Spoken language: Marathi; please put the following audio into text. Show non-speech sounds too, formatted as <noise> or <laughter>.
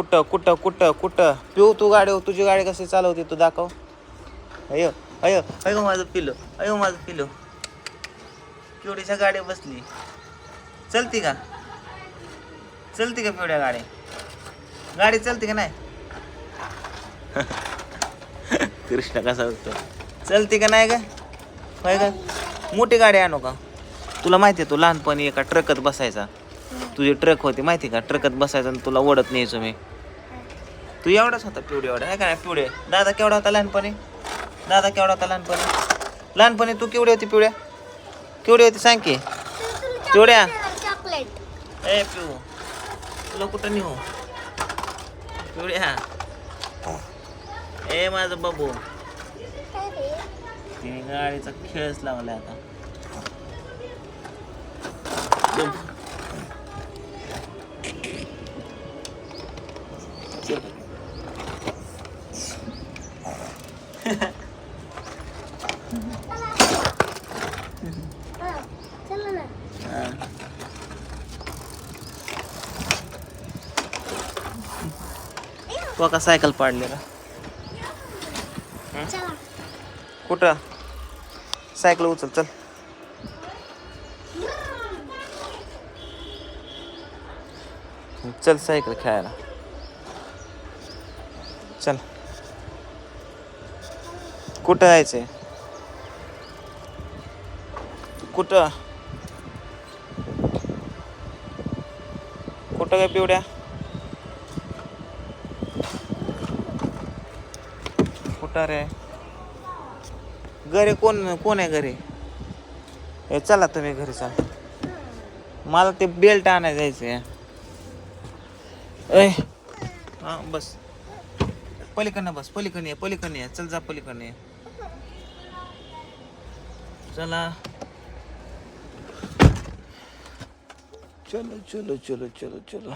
कुठं कुठं कुठं कुठं? पिऊ तू गाडी तुझी गाडी कशी चालवते तू दाखव. अयो अयो अयो माझं पिलो अयो माझं पिलो. केवढीच्या गाडी बसली. चलती का? चलती का पिवड्या गाडी? गाडी चलती का नाही? <laughs> कृष्ण कसा बघतो चलती का नाही का होय का मोठी गाडी आणू का? तुला माहिती आहे तू लहानपणी एका ट्रकत बसायचा. तुझी ट्रक होती माहिती का? ट्रकात बसायचं आणि तुला ओढत न्यायचो मी. तू एवढाच होता पिवडे एवढा आहे का पिवडे दादा केवढा होता लहानपणी? दादा केवढा होता लहानपणी? लहानपणी तू केवढी होती पिवड्या केवढी होती सांग की? पिवड्या ए पिऊ. तुला कुठं नेऊ? पिवड्या ए माझं बाबू. तिने गाडीचा खेळच लावला आता. तो का सायकल पाडलेला? कुठं? सायकल उचल चल. चल सायकल खेळायला. चल. कुठं जायचंय? कुठं? कुठं काय पिवड्या? कुठं रे? घरी कोण कोण आहे घरी? हे चला तुम्ही घरी चला. मला ते बेल्ट आणायला जायचंय. ए हां बस. पलीकडनं बस पलीकडनं ये पलीकडनं ये. चल जा पलीकडनं ये. चला. चलो चलो चलो चलो चलो.